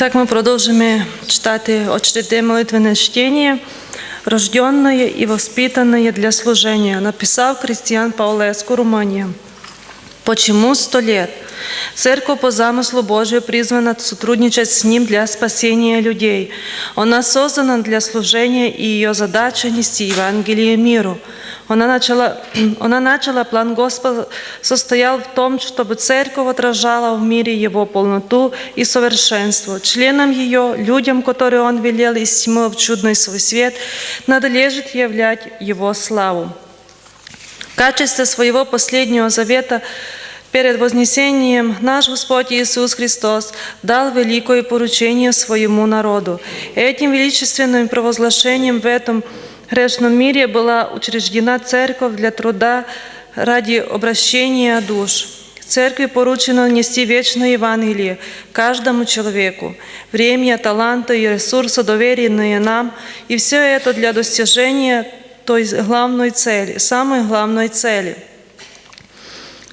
Так мы продолжим читать очередное молитвенное чтение, рожденное и воспитанное для служения, написал Кристиан Паулеску, Румыния. Почему сто лет? Церковь по замыслу Божию призвана сотрудничать с Ним для спасения людей. Она создана для служения, и ее задача – нести Евангелие миру. Она начала, она начала, план Господа состоял в том, чтобы церковь отражала в мире Его полноту и совершенство. Членам ее, людям, которые Он велел из тьмы в чудный свой свет, надлежит являть Его славу. В качестве своего последнего завета Перед вознесением наш Господь Иисус Христос дал великое поручение своему народу. Этим величественным провозглашением в этом грешном мире была учреждена церковь для труда ради обращения душ. Церкви поручено нести вечное Евангелие каждому человеку. Время, таланты и ресурсы, доверенные нам, и все это для достижения той главной цели, самой главной цели –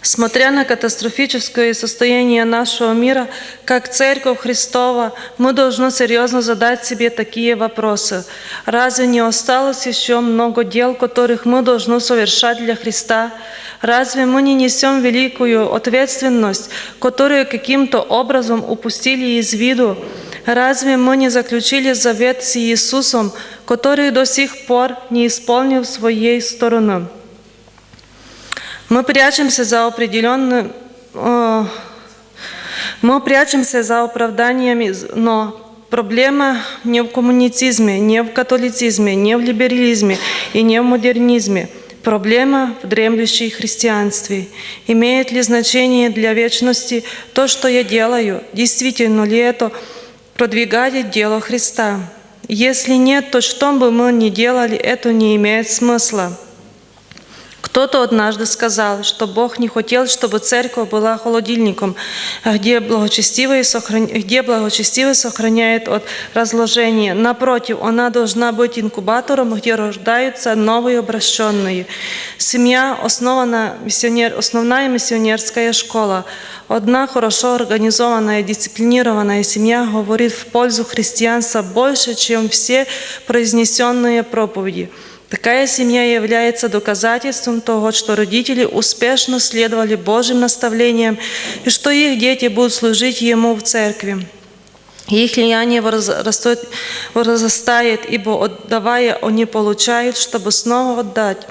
Смотря на катастрофическое состояние нашего мира, как Церковь Христова, мы должны серьезно задать себе такие вопросы. Разве не осталось еще много дел, которых мы должны совершать для Христа? Разве мы не несем великую ответственность, которую каким-то образом упустили из виду? Разве мы не заключили завет с Иисусом, который до сих пор не исполнил своей стороны? Мы прячемся за определенным... Мы прячемся за оправданиями, но проблема не в коммунизме, не в католицизме, не в либерализме и не в модернизме. Проблема в дремлющей христианстве. Имеет ли значение для вечности то, что я делаю? Действительно ли это продвигает дело Христа? Если нет, то что бы мы ни делали, это не имеет смысла. Кто-то однажды сказал, что Бог не хотел, чтобы церковь была холодильником, где благочестивый, сохран... где благочестивый сохраняет от разложения. Напротив, она должна быть инкубатором, где рождаются новые обращенные. Семья основана миссионер... основная миссионерская школа. Одна хорошо организованная, дисциплинированная семья говорит в пользу христианства больше, чем все произнесенные проповеди. Такая семья является доказательством того, что родители успешно следовали Божьим наставлениям и что их дети будут служить Ему в церкви. Их влияние возрастает, ибо отдавая, они получают, чтобы снова отдать.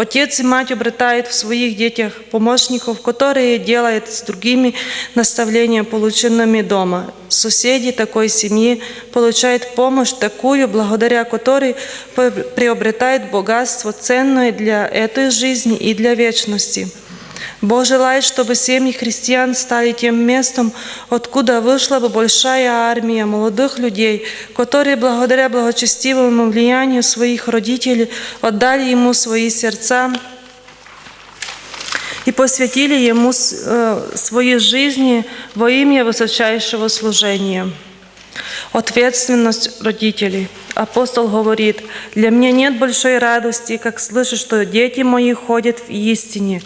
Отец и мать обретают в своих детях помощников, которые делают с другими наставления, полученными дома. Соседи такой семьи получают помощь такую, благодаря которой приобретают богатство, ценное для этой жизни и для вечности. Бог желает, чтобы семьи христиан стали тем местом, откуда вышла бы большая армия молодых людей, которые благодаря благочестивому влиянию своих родителей отдали Ему свои сердца и посвятили Ему э, свои жизни во имя высочайшего служения. Ответственность родителей. Апостол говорит, «Для меня нет большой радости, как слышать, что дети мои ходят в истине».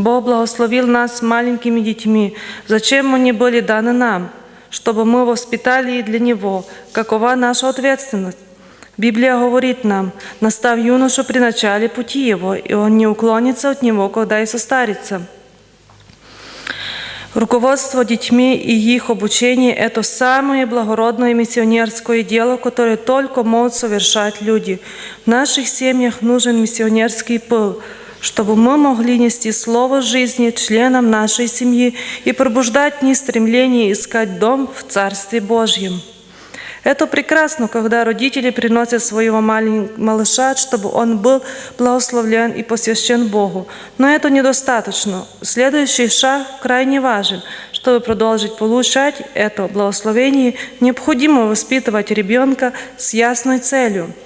Бог благословил нас маленькими детьми. Зачем они были даны нам? Чтобы мы воспитали их для Него. Какова наша ответственность? Библия говорит нам, настав юношу при начале пути его, и он не уклонится от него, когда и состарится. Руководство детьми и их обучение – это самое благородное миссионерское дело, которое только могут совершать люди. В наших семьях нужен миссионерский пыл – чтобы мы могли нести слово жизни членам нашей семьи и пробуждать в стремление искать дом в Царстве Божьем. Это прекрасно, когда родители приносят своего малыша, чтобы он был благословлен и посвящен Богу. Но это недостаточно. Следующий шаг крайне важен. Чтобы продолжить получать это благословение, необходимо воспитывать ребенка с ясной целью –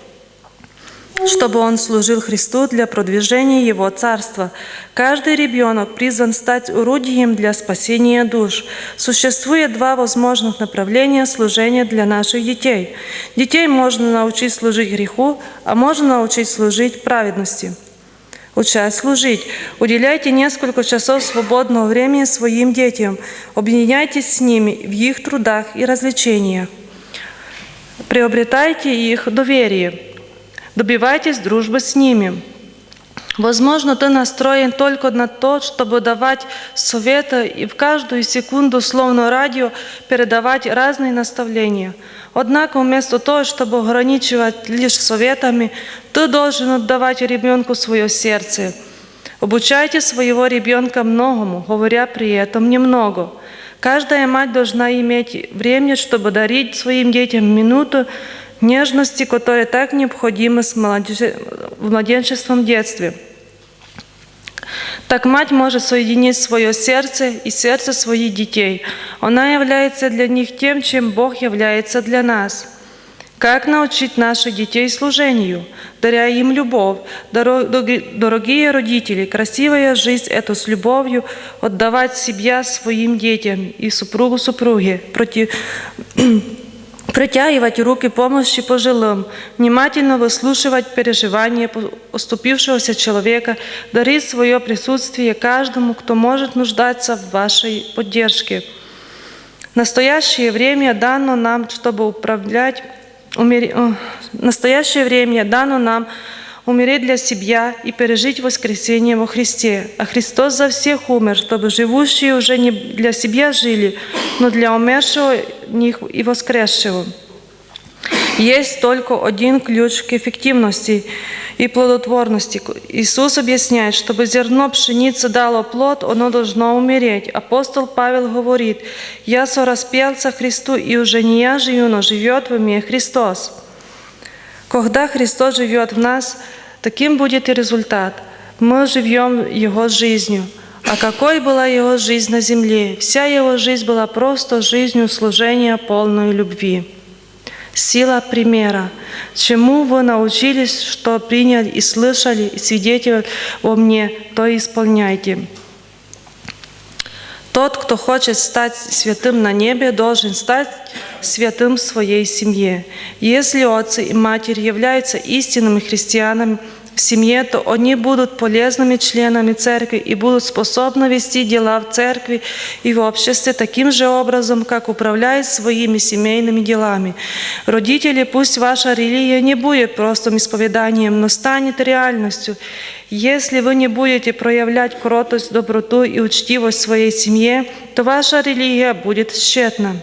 чтобы он служил Христу для продвижения Его Царства. Каждый ребенок призван стать орудием для спасения душ. Существует два возможных направления служения для наших детей. Детей можно научить служить греху, а можно научить служить праведности. учась служить. Уделяйте несколько часов свободного времени своим детям. Объединяйтесь с ними в их трудах и развлечениях. Приобретайте их доверие. Добивайтесь дружбы с ними. Возможно, ты настроен только на то, чтобы давать советы и в каждую секунду, словно радио, передавать разные наставления. Однако вместо того, чтобы ограничивать лишь советами, ты должен отдавать ребенку свое сердце. Обучайте своего ребенка многому, говоря при этом немного. Каждая мать должна иметь время, чтобы дарить своим детям минуту нежности, которые так необходимы с в младенческом детстве. Так мать может соединить свое сердце и сердце своих детей. Она является для них тем, чем Бог является для нас. Как научить наших детей служению, даря им любовь? Дорогие родители, красивая жизнь – это с любовью отдавать себя своим детям и супругу супруге против Притягивать руки помощи пожилым, внимательно выслушивать переживания уступившегося человека, дарить свое присутствие каждому, кто может нуждаться в вашей поддержке. настоящее время дано нам, чтобы управлять, умер... настоящее время дано нам умереть для себя и пережить воскресение во Христе. А Христос за всех умер, чтобы живущие уже не для себя жили, но для умершего них и воскресшего. Есть только один ключ к эффективности и плодотворности. Иисус объясняет, чтобы зерно пшеницы дало плод, оно должно умереть. Апостол Павел говорит, «Я сораспелся Христу, и уже не я живу, но живет в мне Христос». Когда Христос живет в нас, таким будет и результат. Мы живем Его жизнью. А какой была Его жизнь на земле? Вся Его жизнь была просто жизнью служения полной любви. Сила примера. Чему вы научились, что приняли и слышали, и свидетели во мне, то исполняйте. Тот, кто хочет стать святым на небе, должен стать святым в своей семье. Если отцы и матери являются истинными христианами, в семье, то они будут полезными членами церкви и будут способны вести дела в церкви и в обществе таким же образом, как управляют своими семейными делами. Родители, пусть ваша религия не будет простым исповеданием, но станет реальностью. Если вы не будете проявлять кротость, доброту и учтивость в своей семье, то ваша религия будет тщетна.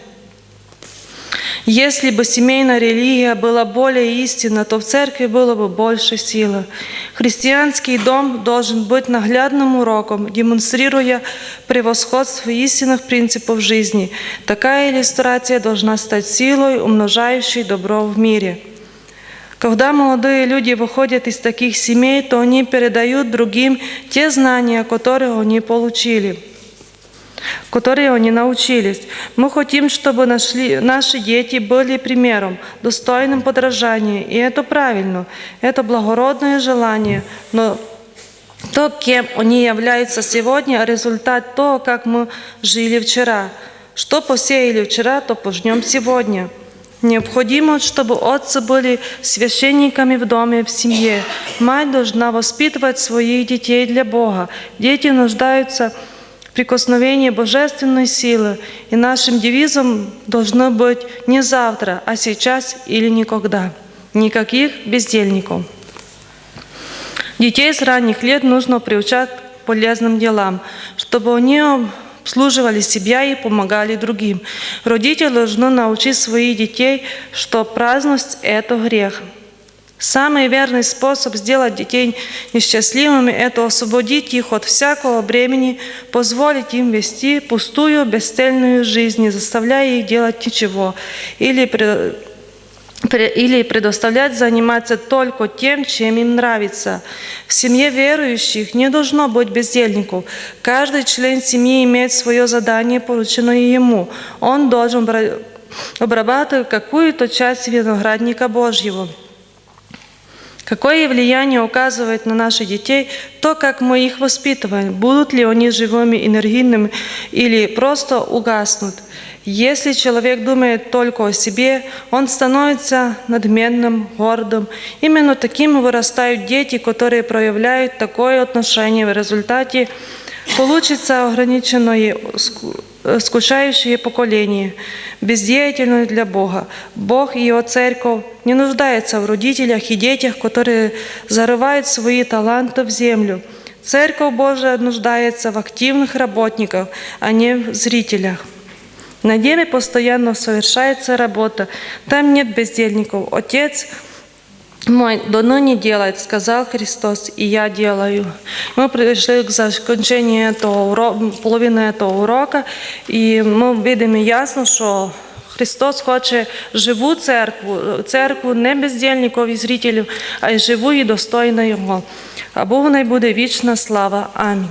Если бы семейная религия была более истинна, то в церкви было бы больше силы. Христианский дом должен быть наглядным уроком, демонстрируя превосходство истинных принципов жизни. Такая иллюстрация должна стать силой, умножающей добро в мире. Когда молодые люди выходят из таких семей, то они передают другим те знания, которые они получили – которые они научились. Мы хотим, чтобы нашли, наши дети были примером, достойным подражания, и это правильно, это благородное желание, но то, кем они являются сегодня, результат того, как мы жили вчера. Что посеяли вчера, то пожнем сегодня. Необходимо, чтобы отцы были священниками в доме, в семье. Мать должна воспитывать своих детей для Бога. Дети нуждаются в прикосновение божественной силы, и нашим девизом должно быть не завтра, а сейчас или никогда. Никаких бездельников. Детей с ранних лет нужно приучать к полезным делам, чтобы они обслуживали себя и помогали другим. Родители должны научить своих детей, что праздность – это грех – Самый верный способ сделать детей несчастливыми – это освободить их от всякого бремени, позволить им вести пустую, бесцельную жизнь, не заставляя их делать ничего, или, или предоставлять заниматься только тем, чем им нравится. В семье верующих не должно быть бездельников. Каждый член семьи имеет свое задание, порученное ему. Он должен обрабатывать какую-то часть виноградника Божьего – Какое влияние указывает на наших детей то, как мы их воспитываем, будут ли они живыми, энергийными или просто угаснут. Если человек думает только о себе, он становится надменным, гордым. Именно такими вырастают дети, которые проявляют такое отношение. В результате получится ограниченное, ску- скучающее поколение, бездеятельное для Бога. Бог и Его церковь не нуждаются в родителях и детях, которые зарывают свои таланты в землю. Церковь Божия нуждается в активных работниках, а не в зрителях. На деле постоянно совершается работа. Там нет бездельников. Отец мой давно не делает, сказал Христос, и я делаю. Мы пришли к закончению этого урока, половини этого урока, і ми бачимо ясно, що Христос хоче живу церкву, церкву не бездільників і зрителів, а й живу і достойну Його. А Богу най буде вічна слава. Амінь.